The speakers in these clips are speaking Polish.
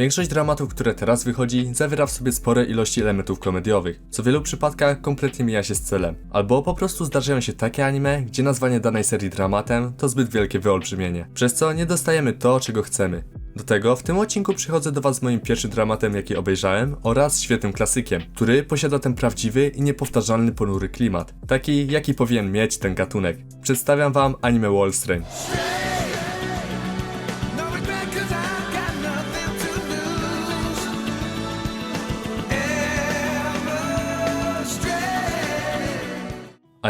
Większość dramatów, które teraz wychodzi, zawiera w sobie spore ilości elementów komediowych, co w wielu przypadkach kompletnie mija się z celem. Albo po prostu zdarzają się takie anime, gdzie nazwanie danej serii dramatem to zbyt wielkie wyolbrzymienie, przez co nie dostajemy to, czego chcemy. Do tego w tym odcinku przychodzę do Was z moim pierwszym dramatem, jaki obejrzałem, oraz świetnym klasykiem, który posiada ten prawdziwy i niepowtarzalny ponury klimat, taki jaki powinien mieć ten gatunek. Przedstawiam Wam anime Wall Strain.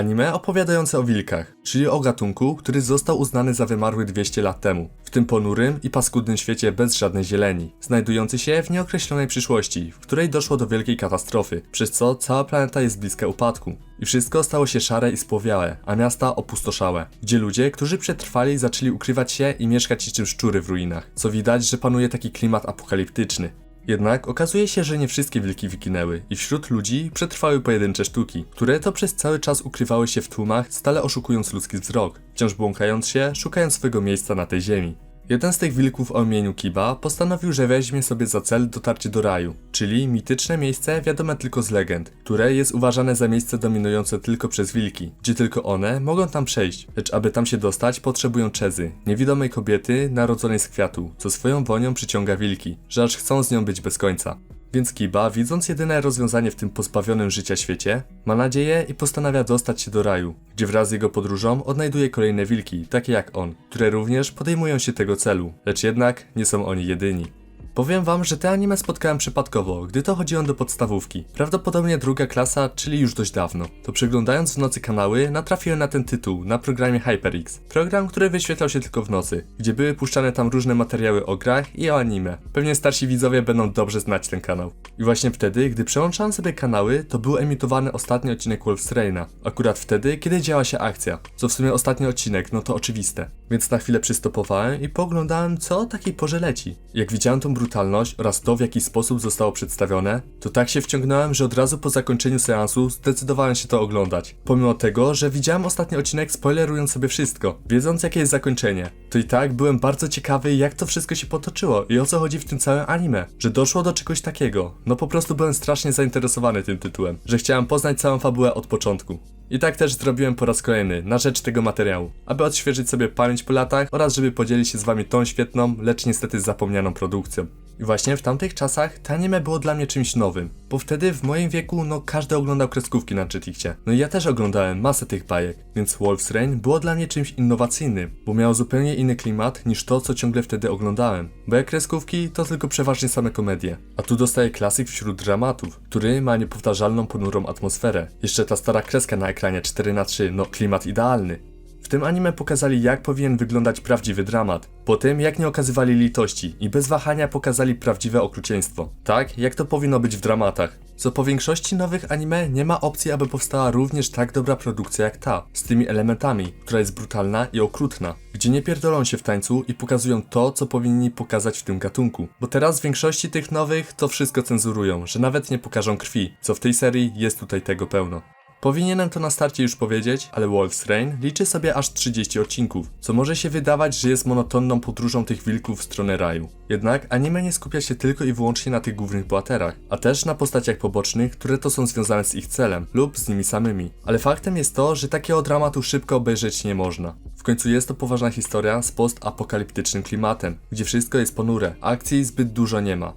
Anime opowiadające o wilkach, czyli o gatunku, który został uznany za wymarły 200 lat temu, w tym ponurym i paskudnym świecie bez żadnej zieleni, znajdujący się w nieokreślonej przyszłości, w której doszło do wielkiej katastrofy, przez co cała planeta jest bliska upadku. I wszystko stało się szare i spłowiałe, a miasta opustoszałe, gdzie ludzie, którzy przetrwali, zaczęli ukrywać się i mieszkać niczym szczury w ruinach, co widać, że panuje taki klimat apokaliptyczny. Jednak okazuje się, że nie wszystkie wilki wyginęły i wśród ludzi przetrwały pojedyncze sztuki, które to przez cały czas ukrywały się w tłumach, stale oszukując ludzki wzrok, wciąż błąkając się, szukając swojego miejsca na tej ziemi. Jeden z tych wilków o imieniu Kiba postanowił, że weźmie sobie za cel dotarcie do raju, czyli mityczne miejsce wiadome tylko z legend, które jest uważane za miejsce dominujące tylko przez wilki, gdzie tylko one mogą tam przejść, lecz aby tam się dostać potrzebują czezy, niewidomej kobiety narodzonej z kwiatu, co swoją wonią przyciąga wilki, że aż chcą z nią być bez końca. Więc Kiba, widząc jedyne rozwiązanie w tym pozbawionym życia świecie, ma nadzieję i postanawia dostać się do raju, gdzie wraz z jego podróżą odnajduje kolejne wilki, takie jak on, które również podejmują się tego celu, lecz jednak nie są oni jedyni. Powiem wam, że te anime spotkałem przypadkowo, gdy to chodziłem do podstawówki. Prawdopodobnie druga klasa, czyli już dość dawno. To przeglądając w nocy kanały, natrafiłem na ten tytuł, na programie HyperX. Program, który wyświetlał się tylko w nocy, gdzie były puszczane tam różne materiały o grach i o anime. Pewnie starsi widzowie będą dobrze znać ten kanał. I właśnie wtedy, gdy przełączałem sobie kanały, to był emitowany ostatni odcinek Wolfstraina. Akurat wtedy, kiedy działa się akcja. Co w sumie ostatni odcinek, no to oczywiste. Więc na chwilę przystopowałem i pooglądałem, co o takiej porze leci. Jak widziałem tą brutalność oraz to, w jaki sposób zostało przedstawione, to tak się wciągnąłem, że od razu po zakończeniu seansu zdecydowałem się to oglądać. Pomimo tego, że widziałem ostatni odcinek spoilerując sobie wszystko, wiedząc jakie jest zakończenie, to i tak byłem bardzo ciekawy, jak to wszystko się potoczyło i o co chodzi w tym całym anime, że doszło do czegoś takiego. No po prostu byłem strasznie zainteresowany tym tytułem, że chciałem poznać całą fabułę od początku. I tak też zrobiłem po raz kolejny, na rzecz tego materiału, aby odświeżyć sobie pamięć po latach oraz żeby podzielić się z wami tą świetną, lecz niestety zapomnianą produkcją. I właśnie w tamtych czasach to anime było dla mnie czymś nowym, bo wtedy w moim wieku no każdy oglądał kreskówki na Jetixie. No i ja też oglądałem masę tych bajek, więc Wolf's Rain było dla mnie czymś innowacyjnym, bo miało zupełnie inny klimat niż to, co ciągle wtedy oglądałem. Bo jak kreskówki to tylko przeważnie same komedie, a tu dostaję klasyk wśród dramatów, który ma niepowtarzalną ponurą atmosferę. Jeszcze ta stara kreska na ekranie 4 na 3 no klimat idealny. Tym anime pokazali jak powinien wyglądać prawdziwy dramat. Po tym jak nie okazywali litości i bez wahania pokazali prawdziwe okrucieństwo. Tak jak to powinno być w dramatach. Co po większości nowych anime nie ma opcji, aby powstała również tak dobra produkcja jak ta, z tymi elementami, która jest brutalna i okrutna, gdzie nie pierdolą się w tańcu i pokazują to, co powinni pokazać w tym gatunku. Bo teraz w większości tych nowych to wszystko cenzurują, że nawet nie pokażą krwi, co w tej serii jest tutaj tego pełno. Powinienem to na starcie już powiedzieć, ale Wolf's Rain liczy sobie aż 30 odcinków, co może się wydawać, że jest monotonną podróżą tych wilków w stronę raju. Jednak anime nie skupia się tylko i wyłącznie na tych głównych bohaterach, a też na postaciach pobocznych, które to są związane z ich celem lub z nimi samymi. Ale faktem jest to, że takiego dramatu szybko obejrzeć nie można. W końcu jest to poważna historia z postapokaliptycznym klimatem, gdzie wszystko jest ponure, akcji zbyt dużo nie ma.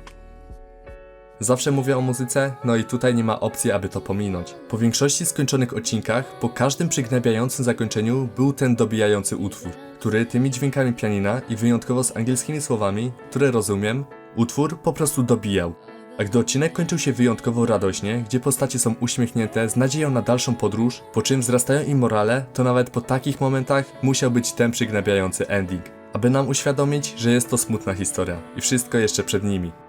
Zawsze mówię o muzyce, no i tutaj nie ma opcji, aby to pominąć. Po większości skończonych odcinkach, po każdym przygnębiającym zakończeniu był ten dobijający utwór, który tymi dźwiękami pianina i wyjątkowo z angielskimi słowami, które rozumiem, utwór po prostu dobijał. A gdy odcinek kończył się wyjątkowo radośnie, gdzie postacie są uśmiechnięte z nadzieją na dalszą podróż, po czym wzrastają im morale, to nawet po takich momentach musiał być ten przygnębiający ending, aby nam uświadomić, że jest to smutna historia i wszystko jeszcze przed nimi.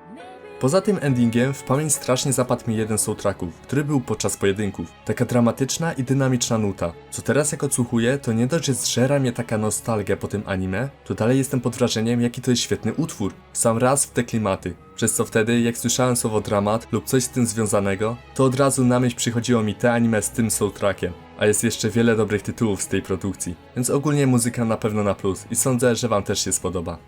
Poza tym endingiem w pamięć strasznie zapadł mi jeden z soundtracków, który był podczas pojedynków. Taka dramatyczna i dynamiczna nuta. Co teraz jak odsłuchuję, to nie dość, że zżera mnie taka nostalgia po tym anime, to dalej jestem pod wrażeniem, jaki to jest świetny utwór. Sam raz w te klimaty. Przez co wtedy, jak słyszałem słowo dramat lub coś z tym związanego, to od razu na myśl przychodziło mi te anime z tym soundtrackiem. A jest jeszcze wiele dobrych tytułów z tej produkcji. Więc ogólnie muzyka na pewno na plus i sądzę, że wam też się spodoba.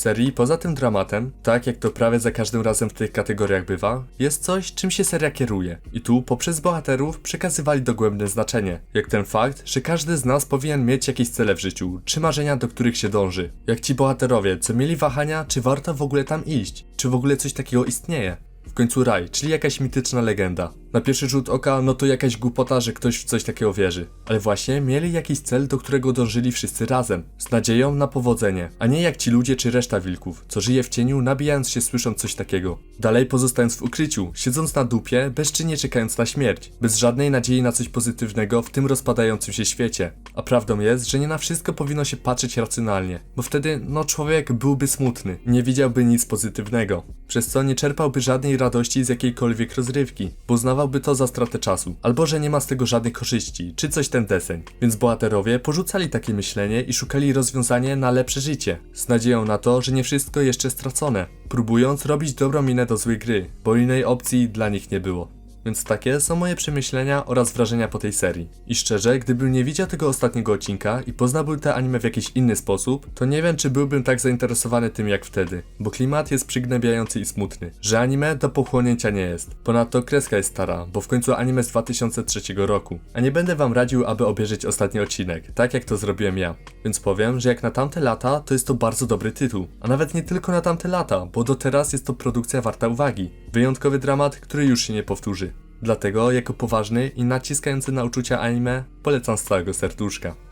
Serii poza tym dramatem, tak jak to prawie za każdym razem w tych kategoriach bywa, jest coś, czym się seria kieruje. I tu poprzez bohaterów przekazywali dogłębne znaczenie, jak ten fakt, że każdy z nas powinien mieć jakieś cele w życiu, czy marzenia, do których się dąży. Jak ci bohaterowie, co mieli wahania, czy warto w ogóle tam iść, czy w ogóle coś takiego istnieje. W końcu raj, czyli jakaś mityczna legenda. Na pierwszy rzut oka, no to jakaś głupota, że ktoś w coś takiego wierzy. Ale właśnie mieli jakiś cel, do którego dążyli wszyscy razem. Z nadzieją na powodzenie. A nie jak ci ludzie czy reszta wilków, co żyje w cieniu, nabijając się słysząc coś takiego. Dalej pozostając w ukryciu, siedząc na dupie, bezczynnie czekając na śmierć. Bez żadnej nadziei na coś pozytywnego w tym rozpadającym się świecie. A prawdą jest, że nie na wszystko powinno się patrzeć racjonalnie. Bo wtedy, no człowiek byłby smutny. Nie widziałby nic pozytywnego. Przez co nie czerpałby żadnej radości z jakiejkolwiek rozrywki. Bo uznawałby to za stratę czasu. Albo że nie ma z tego żadnych korzyści, czy coś ten deseń. Więc bohaterowie porzucali takie myślenie i szukali rozwiązania na lepsze życie. Z nadzieją na to, że nie wszystko jeszcze stracone. Próbując robić dobrą minę do złej gry, bo innej opcji dla nich nie było. Więc takie są moje przemyślenia oraz wrażenia po tej serii. I szczerze, gdybym nie widział tego ostatniego odcinka i poznałbym te anime w jakiś inny sposób, to nie wiem, czy byłbym tak zainteresowany tym jak wtedy. Bo klimat jest przygnębiający i smutny. Że anime do pochłonięcia nie jest. Ponadto kreska jest stara, bo w końcu anime z 2003 roku. A nie będę wam radził, aby obejrzeć ostatni odcinek, tak jak to zrobiłem ja. Więc powiem, że jak na tamte lata, to jest to bardzo dobry tytuł. A nawet nie tylko na tamte lata, bo do teraz jest to produkcja warta uwagi. Wyjątkowy dramat, który już się nie powtórzy. Dlatego, jako poważny i naciskający na uczucia anime, polecam z całego serduszka.